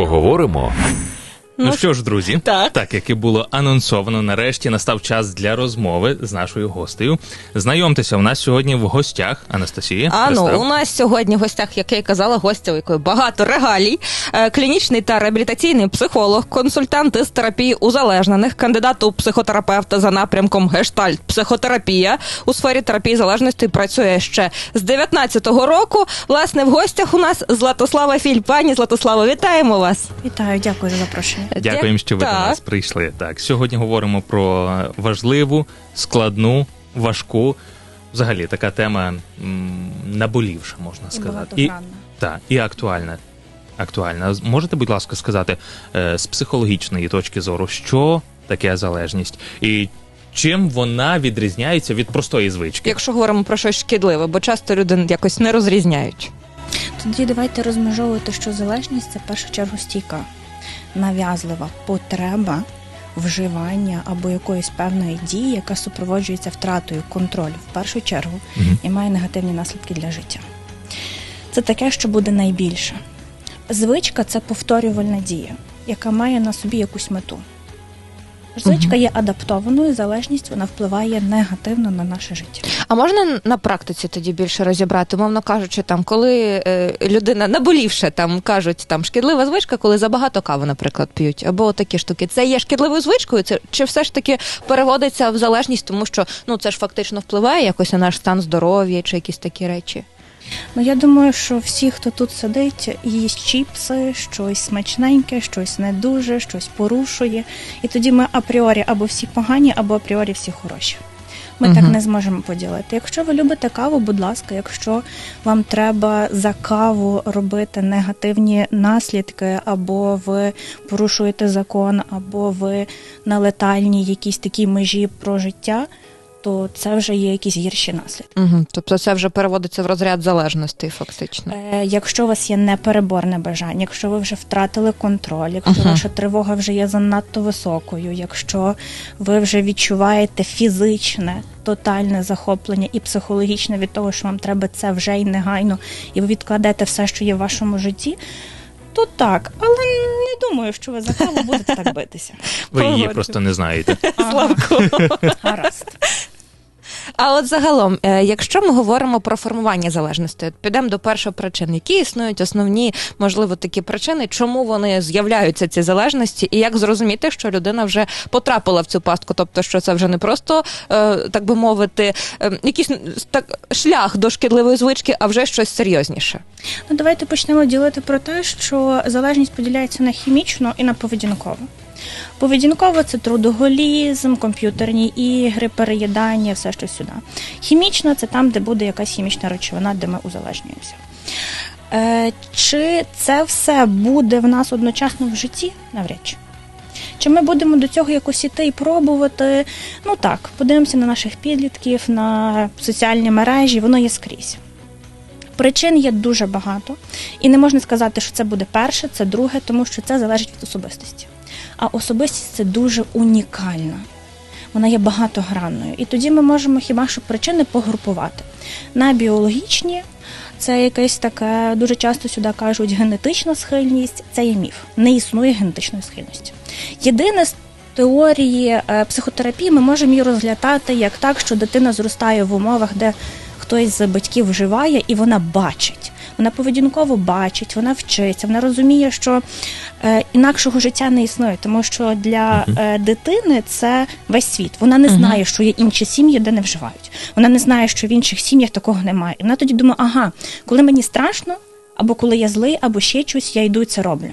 Поговоримо. Ну, Ну що ж, друзі, так. так як і було анонсовано, нарешті настав час для розмови з нашою гостею. Знайомтеся, у нас сьогодні в гостях Анастасія. А ну у нас сьогодні в гостях, як я й казала, гостя, у якої багато регалій, Е, клінічний та реабілітаційний психолог, консультант із терапії узалежнених, кандидат у психотерапевта за напрямком гештальт психотерапія у сфері терапії залежності працює ще з 19-го року. Власне, в гостях у нас Златослава Філь. Пані Златославо, вітаємо вас. Вітаю, дякую за запрошення. Дякуємо, що ви так. до нас прийшли. Так, сьогодні говоримо про важливу, складну, важку. Взагалі, така тема м, наболівша, можна сказати. багатогранна. Так, і актуальна. Актуальна. Можете, будь ласка, сказати е, з психологічної точки зору, що таке залежність, і чим вона відрізняється від простої звички? Якщо говоримо про щось шкідливе, бо часто люди якось не розрізняють. Тоді давайте розмежовувати, що залежність це в першу чергу стійка, нав'язлива потреба вживання або якоїсь певної дії, яка супроводжується втратою контролю в першу чергу Мгм. і має негативні наслідки для життя. Це таке, що буде найбільше. Звичка це повторювальна дія, яка має на собі якусь мету. Звичка є адаптованою, залежність вона впливає негативно на наше життя. А можна на практиці тоді більше розібрати, мовно кажучи, там, коли е, людина наболівше там кажуть, там шкідлива звичка, коли забагато кави, наприклад, п'ють, або такі штуки. Це є шкідливою звичкою, це чи все ж таки переводиться в залежність, тому що ну це ж фактично впливає якось на наш стан здоров'я чи якісь такі речі. Ну я думаю, що всі, хто тут сидить, їсть чіпси, щось смачненьке, щось не дуже, щось порушує. І тоді ми апріорі або всі погані, або апріорі всі хороші. Ми Мгм. так не зможемо поділити. Якщо ви любите каву, будь ласка, якщо вам треба за каву робити негативні наслідки, або ви порушуєте закон, або ви на летальній якійсь такій межі про життя, то це вже є якісь гірші наслідки. Угу. Тобто це вже переводиться в розряд залежності, фактично. Е, Якщо у вас є непереборне бажання, якщо ви вже втратили контроль, якщо Ага. ваша тривога вже є занадто високою, якщо ви вже відчуваєте фізичне тотальне захоплення і психологічне від того, що вам треба це вже й негайно, і ви відкладете все, що є в вашому житті, то так, але не думаю, що ви за каву будете так битися. Ви її просто не знаєте. Славко. Гаразд. А от загалом, е, якщо ми говоримо про формування залежності, підемо до першої причини, які існують основні, можливо, такі причини, чому вони з'являються ці залежності, і як зрозуміти, що людина вже потрапила в цю пастку, тобто, що це вже не просто, е, так би мовити, е, якийсь так шлях до шкідливої звички, а вже щось серйозніше. Ну, давайте почнемо ділити про те, що залежність поділяється на хімічну і на поведінкову. Поведінково це трудоголізм, комп'ютерні ігри, переїдання, все що сюди. Хімічно це там, де буде якась хімічна речовина, де ми узалежнюємося. Е, чи це все буде в нас одночасно в житті? Навряд чи. Чи ми будемо до цього якось іти і пробувати? Ну так, подивимося на наших підлітків, на соціальні мережі, воно є скрізь. Причин є дуже багато, і не можна сказати, що це буде перше, це друге, тому що це залежить від особистості. А особистість це дуже унікальна. Вона є багатогранною. І тоді ми можемо хіба що причини погрупувати. На біологічні це якесь таке, дуже часто сюди кажуть, генетична схильність, це є міф. Не існує генетичної схильності. Єдине з теорії е, психотерапії ми можемо її розглядати як так, що дитина зростає в умовах, де хтось з батьків вживає, і вона бачить. Вона поведінково бачить, вона вчиться, вона розуміє, що е, інакшого життя не існує, тому що для е, дитини це весь світ. Вона не знає, що є інші сім'ї, де не вживають. Вона не знає, що в інших сім'ях такого немає. І вона тоді думає, ага, коли мені страшно, або коли я злий, або ще щось, я йду і це роблю.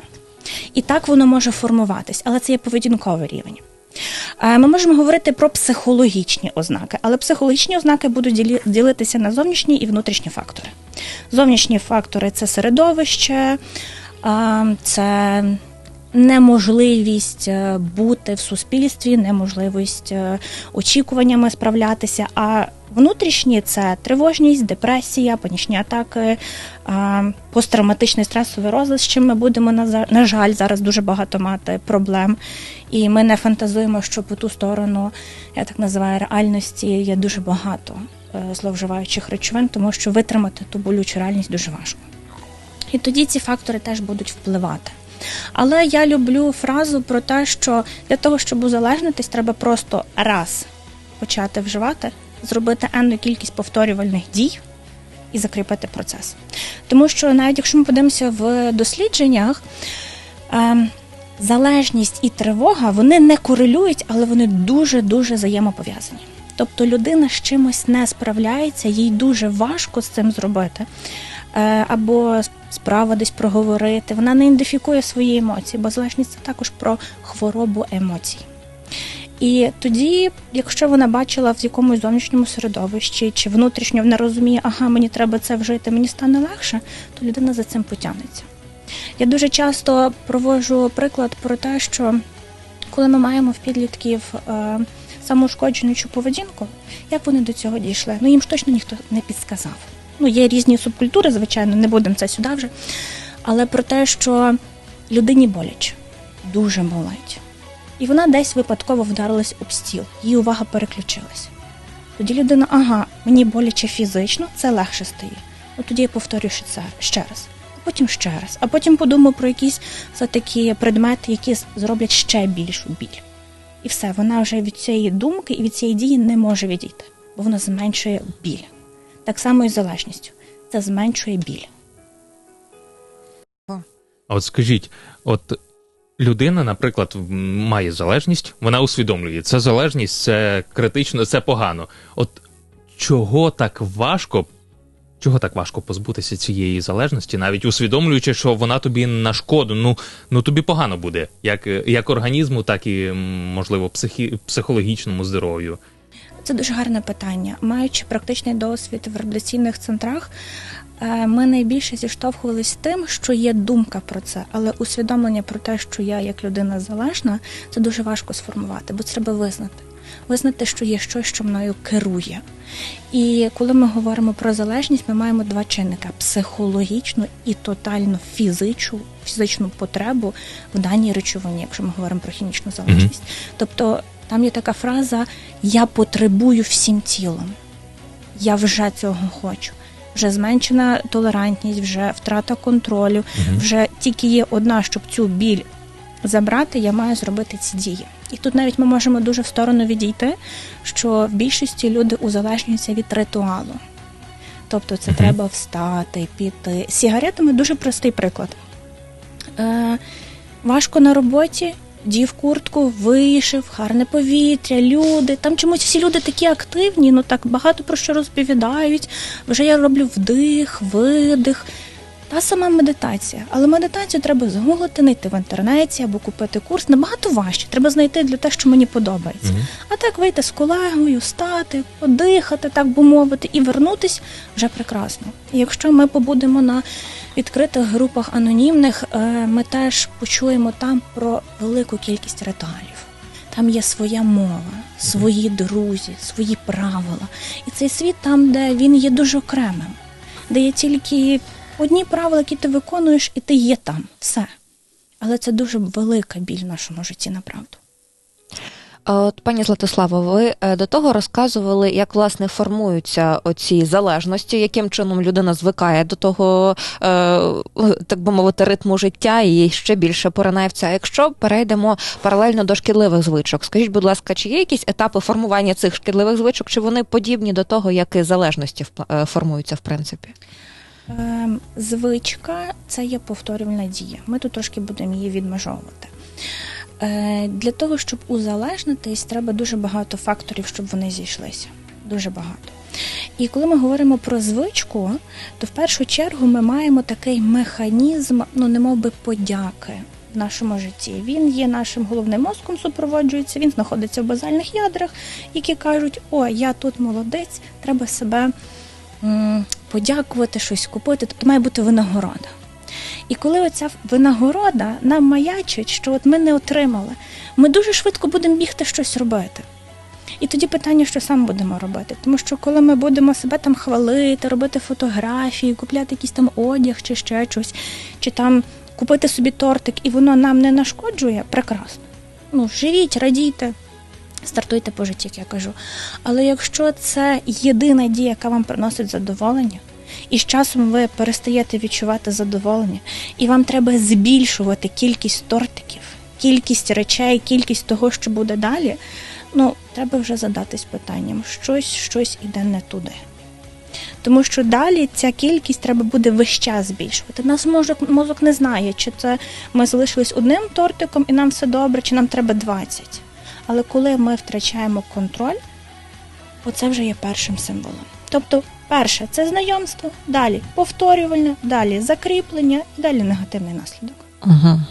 І так воно може формуватись, але це є поведінковий рівень. Е, Ми можемо говорити про психологічні ознаки, але психологічні ознаки будуть ділитися на зовнішні і внутрішні фактори. Зовнішні фактори це середовище, це неможливість е, бути в суспільстві, неможливість е, очікуваннями справлятися. А внутрішні це тривожність, депресія, панічні атаки, посттравматичний стресовий розлад, з чим ми будемо на жаль зараз дуже багато мати проблем. І ми не фантазуємо, що по ту сторону, я так називаю, реальності є дуже багато зловживаючих речовин, тому що витримати ту болючу реальність дуже важко. І тоді ці фактори теж будуть впливати. Але я люблю фразу про те, що для того, щоб узалежнитись, треба просто раз почати вживати, зробити енну кількість повторювальних дій і закріпити процес. Тому що навіть якщо ми подивимося в дослідженнях, ем, залежність і тривога вони не корелюють, але вони дуже дуже взаємопов'язані. Тобто людина з чимось не справляється, їй дуже важко з цим зробити. Е, Або справа десь проговорити. Вона не ідентифікує свої емоції, бо залежність це також про хворобу емоцій. І тоді, якщо вона бачила в якомусь зовнішньому середовищі чи внутрішньо вона розуміє, ага, мені треба це вжити, мені стане легше, то людина за цим потягнеться. Я дуже часто проводжу приклад про те, що коли ми маємо в підлітків е, самоушкоджуючу поведінку, як вони до цього дійшли? Ну їм ж точно ніхто не підсказав. Ну, є різні субкультури, звичайно, не будемо це сюди вже. Але про те, що людині боляче, дуже болить. І вона десь випадково вдарилась об стіл, її увага переключилась. Тоді людина, ага, мені боляче фізично, це легше стає. Ну тоді я повторюю ще це ще раз, а потім ще раз, а потім подумаю про якісь такі предмети, які зроблять ще більшу біль. І все, вона вже від цієї думки і від цієї дії не може відійти, бо вона зменшує біль. Так само і з залежністю. Це зменшує біль. А от скажіть, от людина, наприклад, має залежність, вона усвідомлює, це залежність, це критично, це погано. От чого так важко? Чого так важко позбутися цієї залежності, навіть усвідомлюючи, що вона тобі на шкоду, ну ну тобі погано буде, як, як організму, так і можливо психі, психологічному здоров'ю. Це дуже гарне питання. Маючи практичний досвід в реабілітаційних центрах, е, ми найбільше зіштовхувалися з тим, що є думка про це, але усвідомлення про те, що я як людина залежна, це дуже важко сформувати, бо треба визнати. Визнати, що є щось, що мною керує. І коли ми говоримо про залежність, ми маємо два чинника: психологічну і тотально фізичну, фізичну потребу в даній речовині, якщо ми говоримо про хімічну залежність. Тобто там є така фраза Я потребую всім тілом. Я вже цього хочу. Вже зменшена толерантність, вже втрата контролю, вже тільки є одна, щоб цю біль забрати, я маю зробити ці дії. І тут навіть ми можемо дуже в сторону відійти, що в більшості люди узалежнюються від ритуалу. Тобто це Мгм. треба встати, піти. З сигаретами дуже простий приклад. Е, важко на роботі, дів куртку, вийшов, гарне повітря, люди. Там чомусь всі люди такі активні, ну так багато про що розповідають. Вже я роблю вдих, видих. Та сама медитація. Але медитацію треба загуглити, знайти в інтернеті або купити курс. Набагато важче. Треба знайти для те, що мені подобається. Мгм. А так вийти з колегою, стати, подихати, так би мовити, і вернутись вже прекрасно. І якщо ми побудемо на відкритих групах анонімних, е, ми теж почуємо там про велику кількість ритуалів. Там є своя мова, свої друзі, свої правила. І цей світ там, де він є дуже окремим, де є тільки одні правила, які ти виконуєш, і ти є там. Все. Але це дуже велика біль в нашому житті, направду. От, пані Златославо, ви е, до того розказували, як власне формуються оці залежності, яким чином людина звикає до того, е, так би мовити, ритму життя і ще більше поринає в це. Якщо перейдемо паралельно до шкідливих звичок, скажіть, будь ласка, чи є якісь етапи формування цих шкідливих звичок, чи вони подібні до того, як і залежності е, формуються в принципі? Ем, Звичка це є повторювальна дія. Ми тут трошки будемо її відмежовувати. Е, Для того, щоб узалежнитись, треба дуже багато факторів, щоб вони зійшлися. Дуже багато. І коли ми говоримо про звичку, то в першу чергу ми маємо такий механізм, ну не би подяки в нашому житті. Він є нашим головним мозком, супроводжується, він знаходиться в базальних ядрах, які кажуть: о, я тут молодець, треба себе подякувати, щось купити. Тобто має бути винагорода. І коли оця винагорода нам маячить, що от ми не отримали, ми дуже швидко будемо бігти щось робити. І тоді питання, що саме будемо робити. Тому що коли ми будемо себе там хвалити, робити фотографії, купляти якийсь там одяг чи ще щось, чи там купити собі тортик, і воно нам не нашкоджує, прекрасно. Ну, живіть, радійте, стартуйте по житті, як я кажу. Але якщо це єдина дія, яка вам приносить задоволення, І з часом ви перестаєте відчувати задоволення, і вам треба збільшувати кількість тортиків, кількість речей, кількість того, що буде далі. Ну, треба вже задатись питанням: щось, щось іде не туди. Тому що далі ця кількість треба буде весь час збільшувати. Нас мозок, мозок не знає, чи це ми залишились одним тортиком і нам все добре, чи нам треба 20. Але коли ми втрачаємо контроль, оце вже є першим символом. Тобто, перше це знайомство, далі повторювальне, далі закріплення, і далі негативний наслідок. Угу.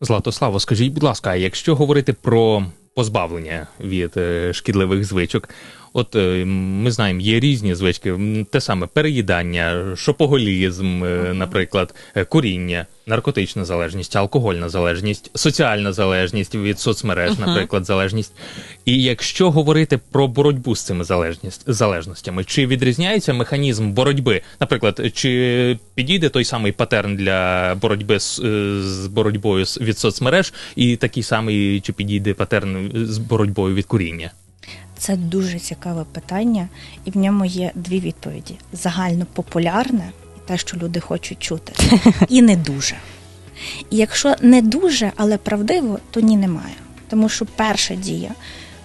Златославо, скажіть, будь ласка, а якщо говорити про позбавлення від е, шкідливих звичок, от е, ми знаємо, є різні звички, те саме переїдання, шопоголізм, е, наприклад, е, куріння, наркотична залежність, алкогольна залежність, соціальна залежність від соцмереж, наприклад, залежність. І якщо говорити про боротьбу з цими залежностями, чи відрізняється механізм боротьби? Наприклад, чи підійде той самий патерн для боротьби з, з боротьбою від соцмереж, і такий самий чи підійде патерн з боротьбою від куріння? Це дуже цікаве питання, і в ньому є дві відповіді: загальнопопулярне і те, що люди хочуть чути, і не дуже. І якщо не дуже, але правдиво, то ні немає. Тому що перша дія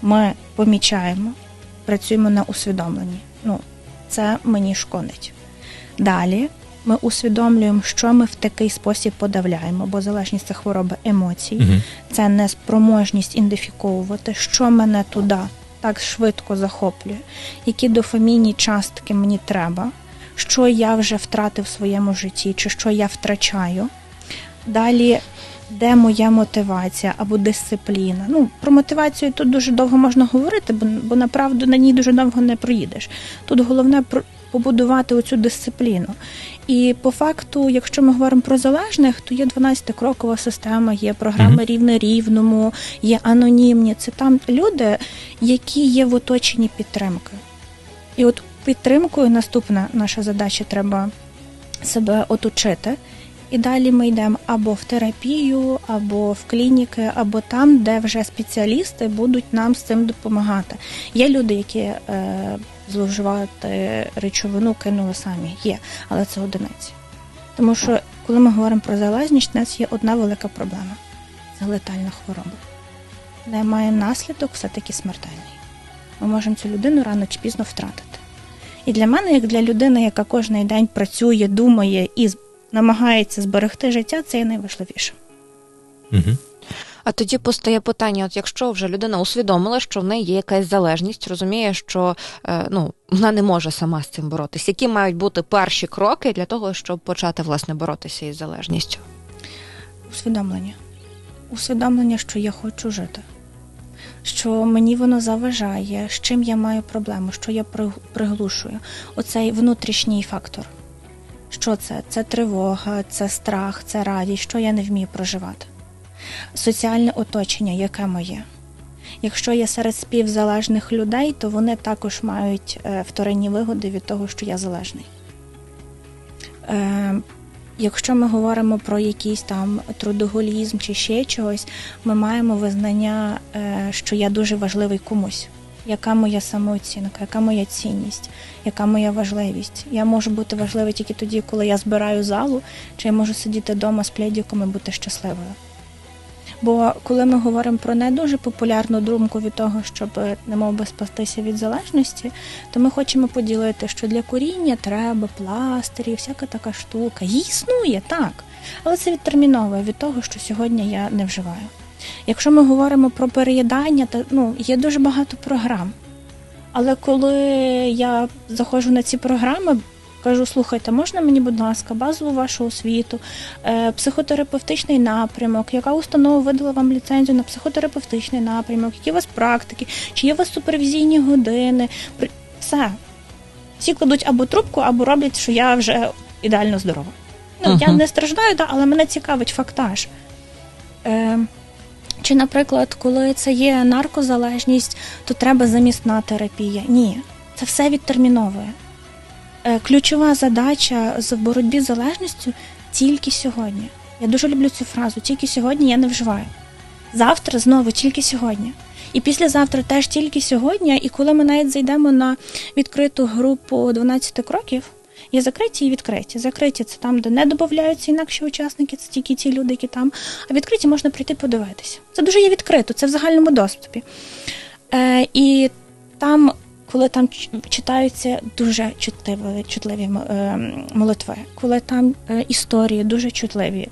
ми помічаємо, працюємо на усвідомленні. Ну, це мені шкодить. Далі ми усвідомлюємо, що ми в такий спосіб подавляємо, бо залежність це хвороба емоцій Угу. це неспроможність ідентифіковувати, що мене туди так швидко захоплює, які дофамінні частки мені треба, що я вже втратив в своєму житті, чи що я втрачаю. Далі, де моя мотивація або дисципліна. Ну, про мотивацію тут дуже довго можна говорити, бо, бо направду на ній дуже довго не проїдеш. Тут головне побудувати оцю дисципліну. І по факту, якщо ми говоримо про залежних, то є 12-крокова система, є програми Мгм. рівне рівному, є анонімні. Це там люди, які є в оточенні підтримки. І от підтримкою наступна наша задача треба себе оточити. І далі ми йдемо або в терапію, або в клініки, або там, де вже спеціалісти будуть нам з цим допомагати. Є люди, які е, зловживати речовину кинули самі. Є, але це одиниці. Тому що, коли ми говоримо про залежність, у нас є одна велика проблема це летальна хвороба. Не має наслідок все-таки смертельний. Ми можемо цю людину рано чи пізно втратити. І для мене, як для людини, яка кожен день працює, думає і намагається зберегти життя, це є найважливіше. Угу. А тоді постає питання: от якщо вже людина усвідомила, що в неї є якась залежність, розуміє, що е, ну вона не може сама з цим боротися. Які мають бути перші кроки для того, щоб почати власне боротися із залежністю? Усвідомлення. Усвідомлення, що я хочу жити, що мені воно заважає, з чим я маю проблему, що я при- приглушую. Оцей внутрішній фактор. Що це? Це тривога, це страх, це радість, що я не вмію проживати. Соціальне оточення, яке моє. Якщо я серед співзалежних людей, то вони також мають е, вторинні вигоди від того, що я залежний. Е, Якщо ми говоримо про якийсь там трудоголізм чи ще чогось, ми маємо визнання, е, що я дуже важливий комусь. Яка моя самооцінка, яка моя цінність, яка моя важливість? Я можу бути важливий тільки тоді, коли я збираю залу, чи я можу сидіти вдома з пледіком і бути щасливою. Бо коли ми говоримо про не дуже популярну думку від того, щоб не мов би спастися від залежності, то ми хочемо поділити, що для куріння треба пластирі, всяка така штука. Її існує так, але це відтерміновує від того, що сьогодні я не вживаю. Якщо ми говоримо про переїдання, то ну є дуже багато програм. Але коли я заходжу на ці програми, кажу: слухайте, можна мені, будь ласка, базову вашу освіту, е, психотерапевтичний напрямок, яка установа видала вам ліцензію на психотерапевтичний напрямок, які у вас практики, чи є у вас супервізійні години, все. Всі кладуть або трубку, або роблять, що я вже ідеально здорова. Ну, я не страждаю, да, але мене цікавить фактаж. Е, чи, наприклад, коли це є наркозалежність, то треба замісна терапія? Ні, це все відтерміновує. Е, Ключова задача з боротьбі з залежністю тільки сьогодні. Я дуже люблю цю фразу тільки сьогодні я не вживаю. Завтра знову тільки сьогодні. І післязавтра теж тільки сьогодні. І коли ми навіть зайдемо на відкриту групу 12 кроків, Є закриті і відкриті. Закриті це там, де не додаються інакші учасники, це тільки ті люди, які там. А відкриті можна прийти подивитися. Це дуже є відкрито, це в загальному доступі. Е, І там, коли там читаються дуже чутливі, чутливі е, молитви, коли там е, історії дуже чутливі.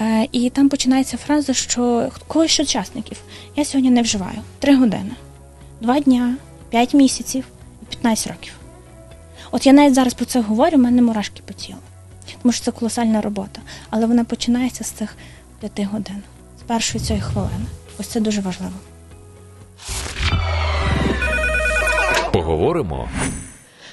Е, І там починається фраза, що когось з учасників я сьогодні не вживаю три години, два дня, п'ять місяців і 15 років. От я навіть зараз про це говорю, в мене мурашки по тілу, тому що це колосальна робота. Але вона починається з цих п'яти годин, з першої цієї хвилини. Ось це дуже важливо. Поговоримо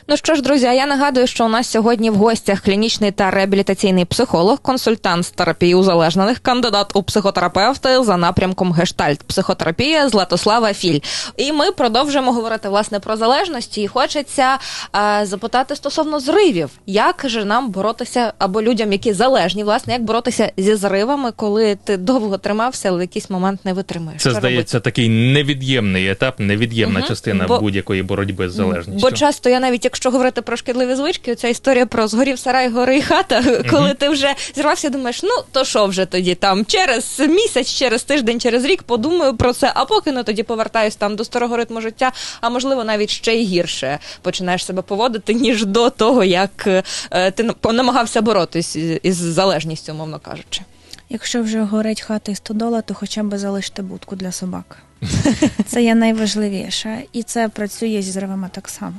Ну що ж, друзі, а я нагадую, що у нас сьогодні в гостях клінічний та реабілітаційний психолог, консультант з терапії узалежнених, кандидат у психотерапевти за напрямком гештальт психотерапія Златослава Філь. І ми продовжуємо говорити власне про залежності. І хочеться е, запитати стосовно зривів, як же нам боротися або людям, які залежні, власне, як боротися зі зривами, коли ти довго тримався, але в якийсь момент не витримуєш. Це Що здається такий невід'ємний етап, невід'ємна Мгм. частина Бо- будь-якої боротьби з залежністю. Бо часто я навіть якщо говорити про шкідливі звички, ця історія про згорів сарай, гори і хата, коли ти вже зірвався, думаєш, ну то що вже тоді там через місяць, через тиждень, через рік подумаю про це, а поки ну тоді повертаюсь там до старого ритму життя, а можливо навіть ще й гірше починаєш себе поводити, ніж до того, як е, ти на- намагався боротись із- із залежністю, умовно кажучи. Якщо вже горить хата і стодола, то хоча б залиште будку для собак. Це є найважливіше, і це працює зі зривами так само.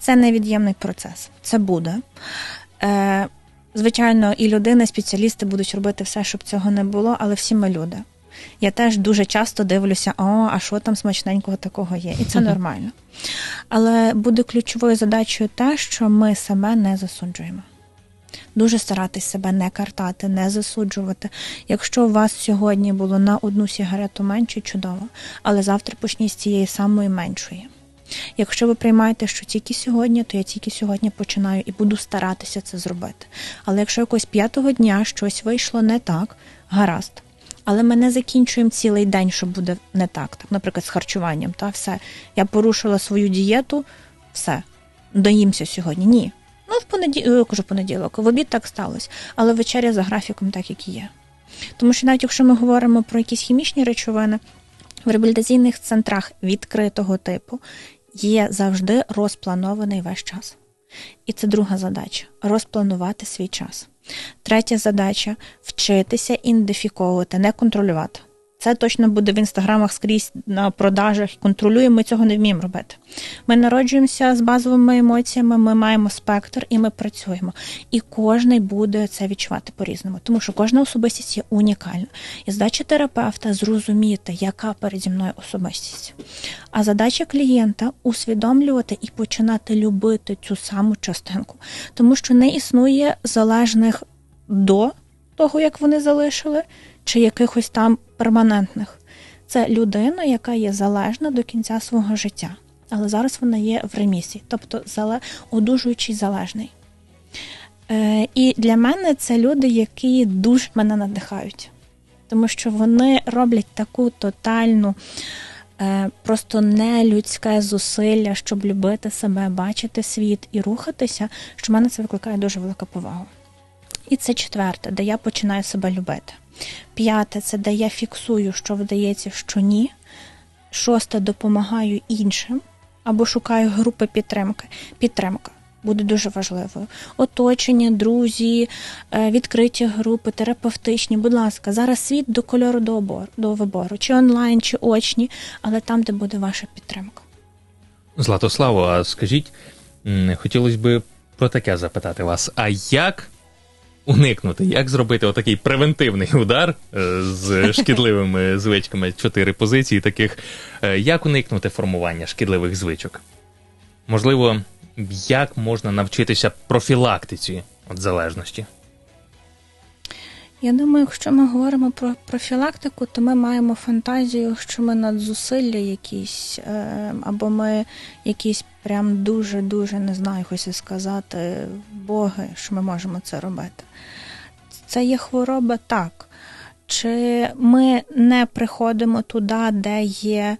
Це невід'ємний процес. Це буде. Е, звичайно, і людина, і спеціалісти будуть робити все, щоб цього не було, але всі ми люди. Я теж дуже часто дивлюся, о, а що там смачненького такого є, і це нормально. Але буде ключовою задачею те, що ми себе не засуджуємо. Дуже старатись себе не картати, не засуджувати. Якщо у вас сьогодні було на одну сигарету менше, чудово, але завтра почніть з цієї самої меншої. Якщо ви приймаєте, що тільки сьогодні, то я тільки сьогодні починаю і буду старатися це зробити. Але якщо якогось п'ятого дня щось вийшло не так, гаразд. Але ми не закінчуємо цілий день, що буде не так. так наприклад, з харчуванням. Та все. Я порушила свою дієту, все. Доїмся сьогодні. Ні. Ну, в понеділок, кажу понеділок, в обід так сталося, але вечеря за графіком так, як і є. Тому що навіть якщо ми говоримо про якісь хімічні речовини, в реабілітаційних центрах відкритого типу є завжди розпланований весь час. І це друга задача розпланувати свій час. Третя задача вчитися ідентифіковувати, не контролювати. Це точно буде в інстаграмах скрізь на продажах. Контролюємо, ми цього не вміємо робити. Ми народжуємося з базовими емоціями, ми маємо спектр і ми працюємо. І кожний буде це відчувати по-різному, тому що кожна особистість є унікальна. І задача терапевта зрозуміти, яка переді мною особистість. А задача клієнта усвідомлювати і починати любити цю саму частинку, тому що не існує залежних до того, як вони залишили, чи якихось там перманентних. Це людина, яка є залежна до кінця свого життя. Але зараз вона є в ремісії, тобто зале... одужуючий залежний. Е, і для мене це люди, які дуже мене надихають, тому що вони роблять таку тотальну, е, просто нелюдське зусилля, щоб любити себе, бачити світ і рухатися, що в мене це викликає дуже велика повага. І це четверте, де я починаю себе любити. П'яте це де я фіксую, що вдається, що ні. Шосте допомагаю іншим або шукаю групи підтримки. Підтримка буде дуже важливою. Оточення, друзі, е, відкриті групи, терапевтичні. Будь ласка, зараз світ до кольору до обору, до вибору, чи онлайн, чи очні, але там, де буде ваша підтримка. Златославо, а скажіть, хотілося б про таке запитати вас: а як уникнути, як зробити отакий превентивний удар е, з шкідливими звичками? Чотири позиції таких. Е, Як уникнути формування шкідливих звичок? Можливо, як можна навчитися профілактиці від залежності? Я думаю, якщо ми говоримо про профілактику, то ми маємо фантазію, що ми надзусилля якісь, е, або ми якісь прям дуже-дуже не знаю, хочеться сказати, боги, що ми можемо це робити. Це є хвороба так. Чи ми не приходимо туди, де є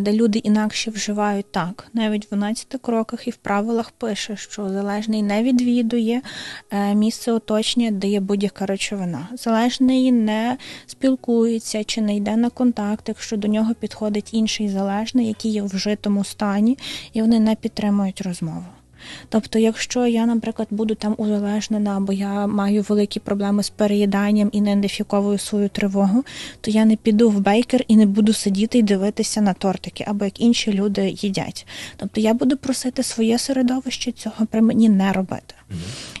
де люди інакше вживають так. Навіть в 12 кроках і в правилах пише, що залежний не відвідує е, місце оточення, де є будь-яка речовина. Залежний не спілкується чи не йде на контакт, якщо до нього підходить інший залежний, який є в вжитому стані, і вони не підтримують розмову. Тобто, якщо я, наприклад, буду там узалежнена, або я маю великі проблеми з переїданням і не ідентифіковую свою тривогу, то я не піду в бейкер і не буду сидіти і дивитися на тортики, або як інші люди їдять. Тобто я буду просити своє середовище цього при мені не робити.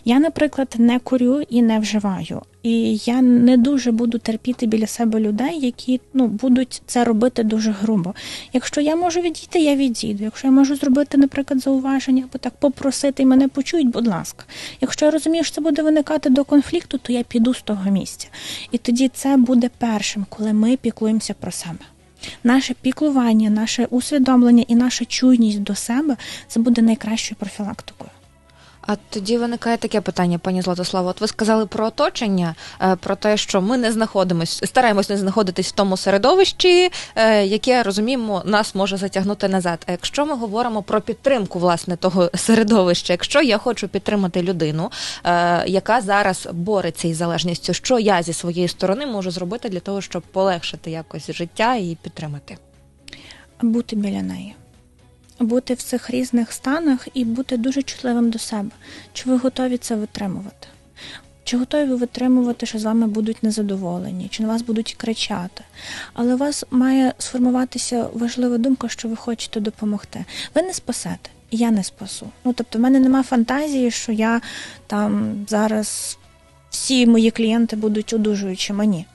Я, наприклад, не курю і не вживаю. І я не дуже буду терпіти біля себе людей, які ну будуть це робити дуже грубо. Якщо я можу відійти, я відійду. Якщо я можу зробити, наприклад, зауваження або так попросити і мене почують, будь ласка. Якщо я розумію, що це буде виникати до конфлікту, то я піду з того місця. І тоді це буде першим, коли ми піклуємося про себе. Наше піклування, наше усвідомлення і наша чуйність до себе це буде найкращою профілактикою. А тоді виникає таке питання, пані Златославо. От ви сказали про оточення, е, про те, що ми не знаходимось, стараємось не знаходитись в тому середовищі, е, яке розуміємо, нас може затягнути назад. А якщо ми говоримо про підтримку власне того середовища, якщо я хочу підтримати людину, е, яка зараз бореться із залежністю, що я зі своєї сторони можу зробити для того, щоб полегшити якось життя і підтримати? Бути біля неї. Бути в цих різних станах і бути дуже чутливим до себе. Чи ви готові це витримувати? Чи готові ви витримувати, що з вами будуть незадоволені, чи на вас будуть кричати? Але у вас має сформуватися важлива думка, що ви хочете допомогти. Ви не спасете, я не спасу. Ну тобто, в мене нема фантазії, що я там зараз всі мої клієнти будуть одужуючи мені.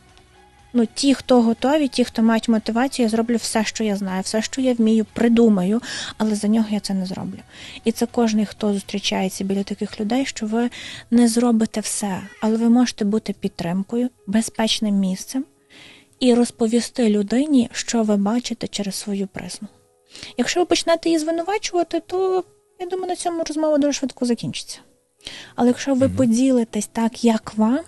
Ну, ті, хто готові, ті, хто мають мотивацію, я зроблю все, що я знаю, все, що я вмію, придумаю, але за нього я це не зроблю. І це кожен, хто зустрічається біля таких людей, що ви не зробите все, але ви можете бути підтримкою, безпечним місцем і розповісти людині, що ви бачите через свою призму. Якщо ви почнете її звинувачувати, то я думаю, на цьому розмова дуже швидко закінчиться. Але якщо ви поділитесь так, як вам,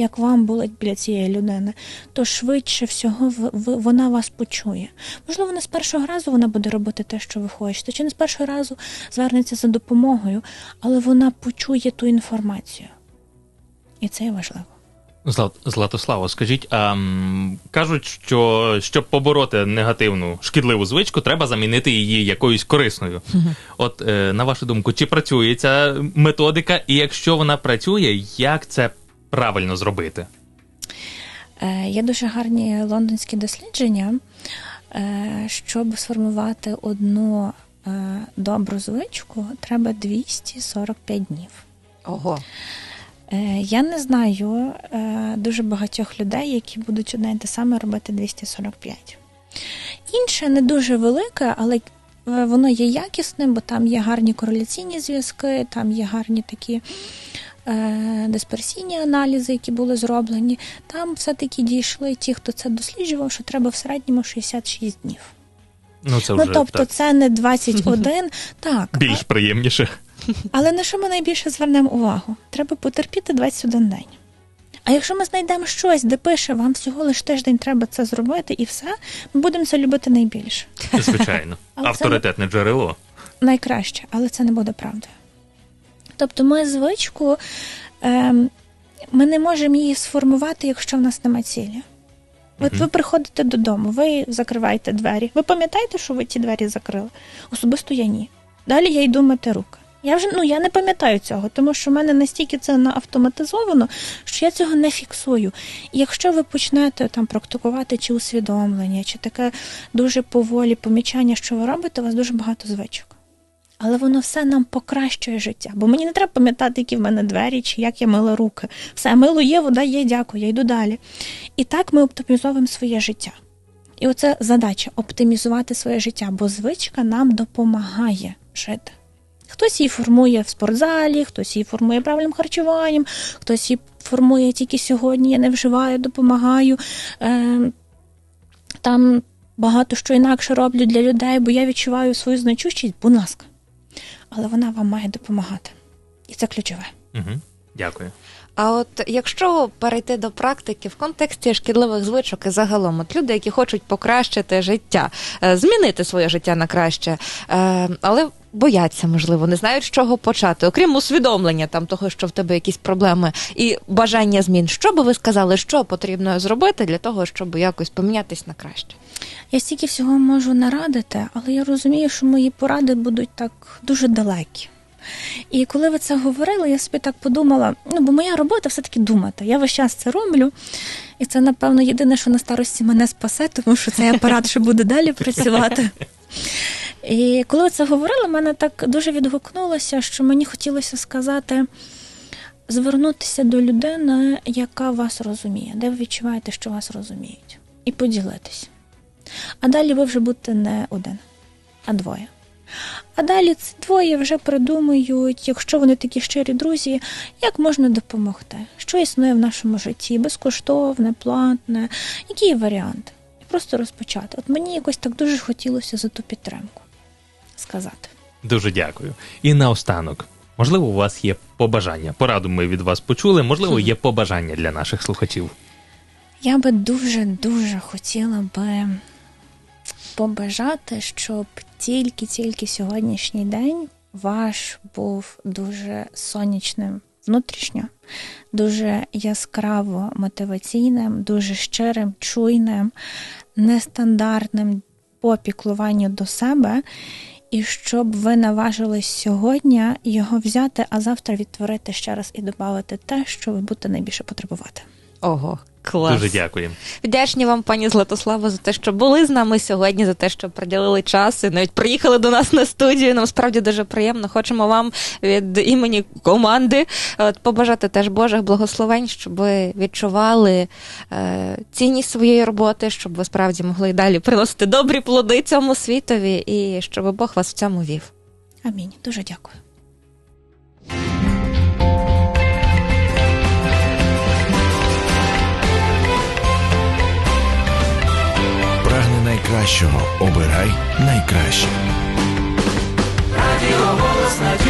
як вам болить біля цієї людини, то швидше всього в- в- вона вас почує. Можливо, не з першого разу вона буде робити те, що ви хочете, чи не з першого разу звернеться за допомогою, але вона почує ту інформацію. І це є важливо. Злат, Златославо, скажіть, а, кажуть, що щоб побороти негативну шкідливу звичку, треба замінити її якоюсь корисною. От е, на вашу думку, чи працює ця методика, і якщо вона працює, як це правильно зробити? Е, Є дуже гарні лондонські дослідження, е, щоб сформувати одну е, добру звичку, треба 245 днів. Ого. Я не знаю дуже багатьох людей, які будуть одне й те саме робити 245. Інше не дуже велике, але воно є якісним, бо там є гарні кореляційні зв'язки, там є гарні такі дисперсійні аналізи, які були зроблені. Там все-таки дійшли ті, хто це досліджував, що треба в середньому 66 днів. Ну, це Ну вже тобто, так, це не 21, так. більш приємніше. але на що ми найбільше звернемо увагу? Треба потерпіти 21 день. А якщо ми знайдемо щось, де пише, вам всього лиш тиждень треба це зробити, і все, ми будемо це любити найбільше. Звичайно. Авторитетне джерело. Найкраще, але це не буде правдою. Тобто ми звичку, ем, ми не можемо її сформувати, якщо в нас немає цілі. От ви приходите додому, ви закриваєте двері. Ви пам'ятаєте, що ви ті двері закрили? Особисто я ні. Далі я йду мити руки. Я вже ну я не пам'ятаю цього, тому що в мене настільки це автоматизовано, що я цього не фіксую. І якщо ви почнете там практикувати чи усвідомлення, чи таке дуже поволі помічання, що ви робите, у вас дуже багато звичок. Але воно все нам покращує життя. Бо мені не треба пам'ятати, які в мене двері, чи як я мила руки. Все, мило є, вода є, дякую, я йду далі. І так ми оптимізовуємо своє життя. І оце задача оптимізувати своє життя, бо звичка нам допомагає жити. Хтось її формує в спортзалі, хтось її формує правильним харчуванням, хтось її формує тільки сьогодні, я не вживаю, допомагаю. Е, там багато що інакше роблю для людей, бо я відчуваю свою значущість, будь ласка. Але вона вам має допомагати. І це ключове. Угу. Дякую. А от якщо перейти до практики в контексті шкідливих звичок і загалом, от люди, які хочуть покращити життя, е, змінити своє життя на краще, е, але бояться, можливо, не знають, з чого почати, окрім усвідомлення там того, що в тебе якісь проблеми і бажання змін. Що би ви сказали, що потрібно зробити для того, щоб якось помінятись на краще? Я стільки всього можу нарадити, але я розумію, що мої поради будуть так дуже далекі. І коли ви це говорили, я собі так подумала: ну, бо моя робота все-таки думати. Я весь час це роблю, і це, напевно, єдине, що на старості мене спасе, тому що цей апарат ще буде далі працювати. І коли ви це говорили, мене так дуже відгукнулося, що мені хотілося сказати. Звернутися до людини, яка вас розуміє, де ви відчуваєте, що вас розуміють, і поділитися. А далі ви вже будете не один, а двоє. А далі ці двоє вже придумують, якщо вони такі щирі друзі, як можна допомогти, що існує в нашому житті, безкоштовне, платне, які є варіанти. І просто розпочати. От мені якось так дуже хотілося за ту підтримку сказати. Дуже дякую. І наостанок, можливо, у вас є побажання. Пораду ми від вас почули. Можливо, є побажання для наших слухачів. Я би дуже-дуже хотіла би побажати, щоб тільки-тільки сьогоднішній день ваш був дуже сонячним внутрішньо, дуже яскраво мотиваційним, дуже щирим, чуйним, нестандартним по піклуванню до себе. І щоб ви наважились сьогодні його взяти, а завтра відтворити ще раз і додати те, що ви будете найбільше потребувати. Ого, клас. Дуже дякуємо. Вдячні вам, пані Златославо, за те, що були з нами сьогодні, за те, що приділили час і навіть приїхали до нас на студію. Нам справді дуже приємно. Хочемо вам від імені команди от, побажати теж Божих благословень, щоб ви відчували е, цінність своєї роботи, щоб ви справді могли й далі приносити добрі плоди цьому світові, і щоб Бог вас в цьому вів. Амінь. Дуже дякую. Найкращого. Обирай найкраще. Радіо голос надії.